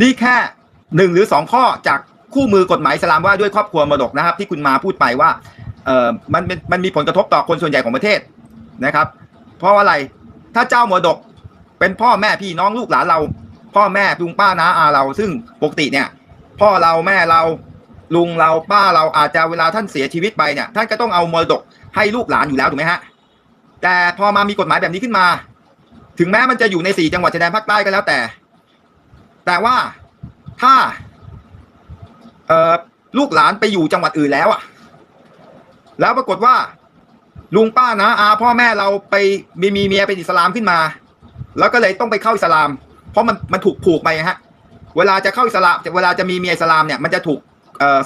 นี่แค่หนึ่งหรือสองข้อจากคู่มือกฎหมายสลามว่าด้วยครอบครัวมรดกนะครับ ที่คุณมาพูดไปว่าเออมันเป็นมันมีผลกระทบต่อคนส่วนใหญ่ของประเทศนะครับ เพราะว่าอะไรถ้าเจ้ามรดกเป็นพ่อแม่พี่น้องลูกหลานเรา พ่อแม่ลุงป้าน้าอาเรา ซึ่งปกติเนี่ย พ่อเราแม่เราลุงเราป้าเราอาจจะเวลาท่านเสียชีวิตไปเนี่ยท่านก็ต้องเอามรดกให้ลูกหลานอยู่แล้วถูกไหมฮะแต่พอมามีกฎหมายแบบนี้ขึ้นมา ถึงแม้มันจะอยู่ในสี่จังหวัดชายแดนภาคใต้ก็แล้วแต่ แต่ว่าถ้าเอ่อลูกหลานไปอยู่จังหวัดอื่นแล้วอะแล้วปรากฏว่า ลุงป้านะอาพ่อแม่เราไปมีมีเมียเป็นอิสลามขึ้นมา แล้วก็เลยต้องไปเข้าอิสลาม เพราะมันมันถูกผูกไปฮะ เวลาจะเข้าอิสลามเวลาจะมีเมียอิสลามเนี่ยมันจะถูก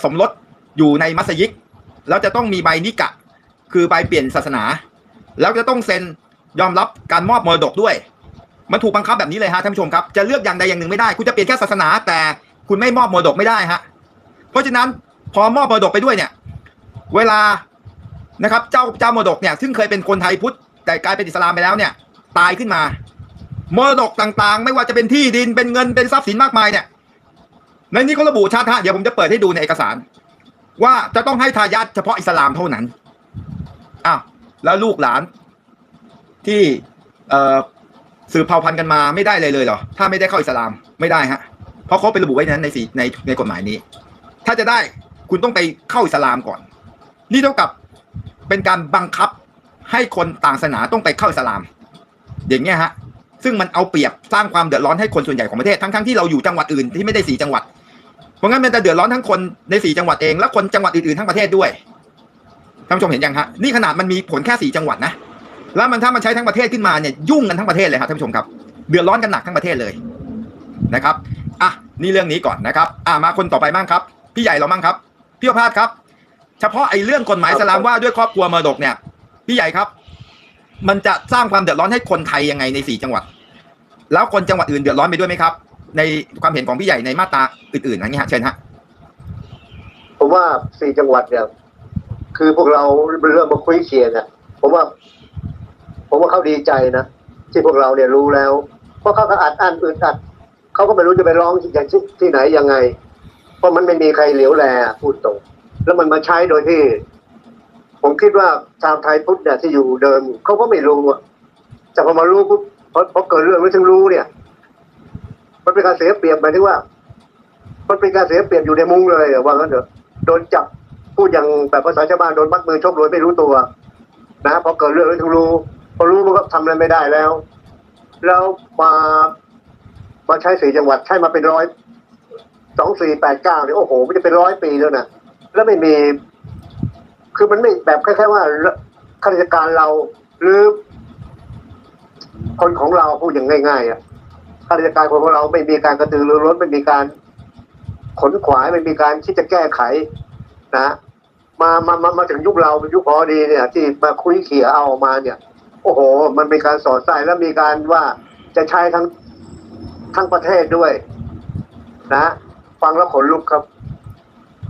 สมรสอยู่ในมัสยิดแล้วจะต้องมีใบนิกะ คือใบเปลี่ยนศาสนา แล้วจะต้องเซ็นยอมรับการมอบมรดกด้วย มันถูกบังคับแบบนี้เลยฮะท่านผู้ชมครับจะเลือกอย่างใดอย่างหนึ่งไม่ได้ คุณจะเปลี่ยนแค่ศาสนา แต่คุณไม่มอบมรดกไม่ได้ฮะเพราะฉะนั้นพอมอบมรดกไปด้วยเนี่ย เวลานะครับ เจ้าเจ้ามรดกเนี่ยซึ่งเคยเป็นคนไทยพุทธแต่กลายเป็นอิสลามไปแล้วเนี่ย ตายขึ้นมามรดกต่างๆ ไม่ว่าจะเป็นที่ดินเป็นเงินเป็นทรัพย์สินมากมายเนี่ยในนี้เขาระบุชัดฮะเดี๋ยวผมจะเปิดให้ดูในเอกสาร ว่าจะต้องให้ทายาทเฉพาะอิสลามเท่านั้นอ้าวแล้วลูกหลานที่เอ่อ สืบเผ่าพันธุ์กันมาไม่ได้เลยเลยเหรอ ถ้าไม่ได้เข้าอิสลามไม่ได้ฮะ เพราะเขาไประบุไว้นั้นในสีในในกฎหมายนี้ ถ้าจะได้คุณต้องไปเข้าอิสลามก่อน นี่เท่ากับเป็นการบังคับให้คนต่างศาสนาต้องไปเข้าอิสลาม อย่างเงี้ยฮะ ซึ่งมันเอาเปรียบสร้างความเดือดร้อนให้คนส่วนใหญ่ของประเทศทั้งทั้งๆที่เราอยู่จังหวัดอื่นที่ไม่ได้สีจังหวัด เพราะงั้นมันจะเดือดร้อนทั้งคนในสีจังหวัดเองและคนจังหวัดอื่นๆทั้งประเทศด้วยท่านผู้ชมเห็นยังฮะนี่ขนาดมันมีผลแค่สีจังหวัดนะ แล้วมันถ้ามันใช้ทั้งประเทศขึ้นมาเนี่ยยุ่งกันทั้งประเทศเลยครับท่านผู้ชมครับ เดือดร้อนกันหนักทั้งประเทศเลยนะครับอะนี่เรื่องนี้ก่อนนะครับ อะมาคนต่อไปบ้างครับ พี่ใหญ่เราบ้างครับพี่ประภาสครับ เฉพาะไอ้เรื่องกฎหมายสลามว่าด้วยครอบครัวมรดกเนี่ย พี่ใหญ่ครับ มันจะสร้างความเดือดร้อนให้คนไทยยังไงในสี่จังหวัด แล้วคนจังหวัดอื่นเดือดร้อนไปด้วยไหมครับ ในความเห็นของพี่ใหญ่ในมาตราอื่นๆนะนี่ฮะเชิญฮะผมว่าสี่จังหวัดเนี่ยคือพวกเราเริ่มมาคุยเคียงอะผมว่า ผมว่าเขาดีใจนะที่พวกเราเนี่ยรู้แล้ว เพราะเขาก็อัดอั้นอึดอัดเขาก็ไม่รู้จะไปร้องอย่างที่ไหนยังไง เพราะมันไม่มีใครเหลียวแลพูดตรงแล้วมันมาใช้โดยที่ ผมคิดว่าชาวไทยพุทธเนี่ยที่อยู่เดิมเขาก็ไม่รู้อะแต่พอมารู้ปุ๊บพอพอเกิดเรื่องแล้วถึงรู้เนี่ย มันเป็นการเสียเปรียบหมายถึงว่า มันเป็นการเสียเปรียบอยู่ในมุ้งเลยอะว่างั้นเถอะโดนจับพูดอย่างแบบภาษาชาวบ้านโดนมัดมือชกโดยไม่รู้ตัว นะพอเกิดเรื่องแล้วถึงรู้ พอรู้มันก็ทำอะไรไม่ได้แล้ว แล้วมามาใช้สี่จังหวัดใช้มาเป็นร้อยสองสี่แปดเก้าเนี่ยโอ้โหมันจะเป็นร้อยปีแล้วนะแล้วไม่มี คือมันไม่แบบแค่ๆว่าข้าราชการเราหรือ คนของเราพูดอย่างง่ายๆอะข้าราชการคนของเราไม่มีการกระตือรือร้นไม่มีการขนขวายไม่มีการที่จะแก้ไข นะมามามามาถึงยุคเราเป็นยุคพอดีเนี่ย ที่มาคุยเขี่ยเอาออกมาเนี่ย โอ้โห มันมีการสอดใส่แล้วมีการว่าจะใช้ทั้งทั้งประเทศด้วย นะ ฟังแล้วขนลุกครับ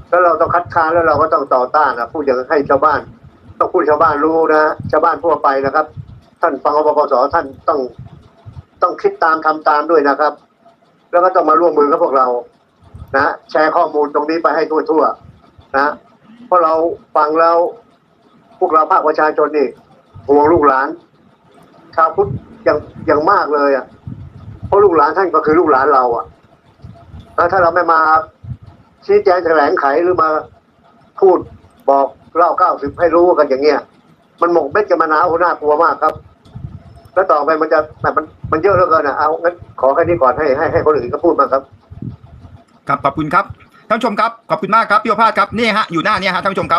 แล้วเราต้องคัดค้านแล้วเราก็ต้องต่อต้านนะพูดอย่างให้ชาวบ้าน ต้องพูดชาวบ้านรู้นะชาวบ้านทั่วไปนะครับ ท่านฟังอบกสท่านต้อง ต้องคิดตามทำตามด้วยนะครับ แล้วก็ต้องมาร่วมมือกับพวกเรา นะแชร์ข้อมูลตรงนี้ไปให้ทั่วๆนะเพราะเราฟังแล้วพวกเราภาคประชาชนนี่ ห่วงลูกหลาน ชาวพุทธอย่างอย่างมากเลยอะเพราะลูกหลานท่านก็คือลูกหลานเรา อะแล้วถ้าเราไม่มาชี้แจงแถลงไขหรือมาพูดบอกเล่าเก้าสิบให้รู้กันอย่างเงี้ย มันหมกเม็ดกันมานาวน่ากลัวมากครับ แล้วต่อไปมันจะแบบมันมันเยอะเหลือเกินอะเอางั้นขอแค่นี้ก่อนให้ให้ให้คนอื่นก็พูดมางครับ ครับขอบคุณครับท่านผู้ชมครับขอบคุณมากครับพี่ประภาสครับนี่ฮะอยู่หน้าเนี่ยฮะท่านผู้ชมครับ